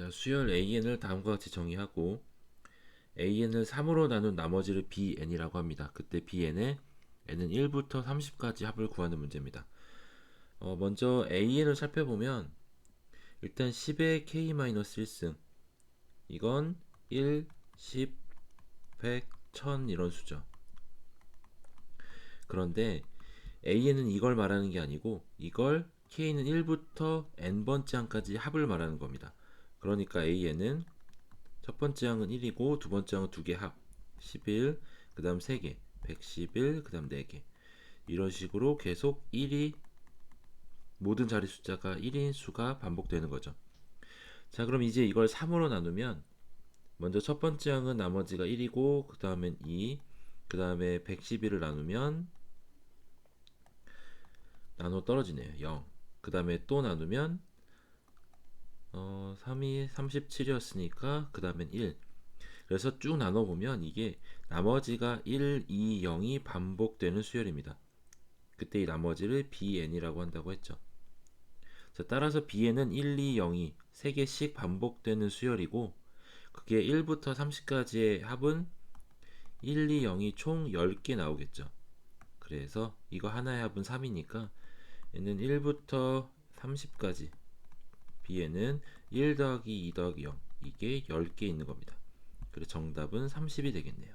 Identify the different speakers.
Speaker 1: 자, 수열 AN을 다음과 같이 정의하고 AN을 3으로 나눈 나머지를 BN이라고 합니다. 그때 BN에 N은 1부터 30까지 합을 구하는 문제입니다. 어, 먼저 AN을 살펴보면 일단 10의 K-1승 이건 1, 10, 100, 1000 이런 수죠. 그런데 AN은 이걸 말하는 게 아니고 이걸 K는 1부터 N번째 항까지 합을 말하는 겁니다. 그러니까 AN은 첫 번째 항은 1이고 두 번째 항은 두 개 합, 11, 그 다음 3개, 111, 그 다음 4개 이런 식으로 계속 1이 모든 자리 숫자가 1인 수가 반복되는 거죠. 자 그럼 이제 이걸 3으로 나누면 먼저 첫 번째 항은 나머지가 1이고 그 다음엔 2, 그 다음에 111을 나누면 나눠 떨어지네요. 0. 그 다음에 또 나누면 어, 3이 37이었으니까 그 다음엔 1. 그래서 쭉 나눠보면 이게 나머지가 1, 2, 0이 반복되는 수열입니다. 그때 이 나머지를 bn이라고 한다고 했죠. 자, 따라서 bn은 1, 2, 0이 3개씩 반복되는 수열이고 그게 1부터 30까지의 합은 1, 2, 0이 총 10개 나오겠죠. 그래서 이거 하나의 합은 3이니까 얘는 1부터 30까지 b에는 1 더하기 2 더하기 0 이게 10개 있는 겁니다. 그래서 정답은 30이 되겠네요.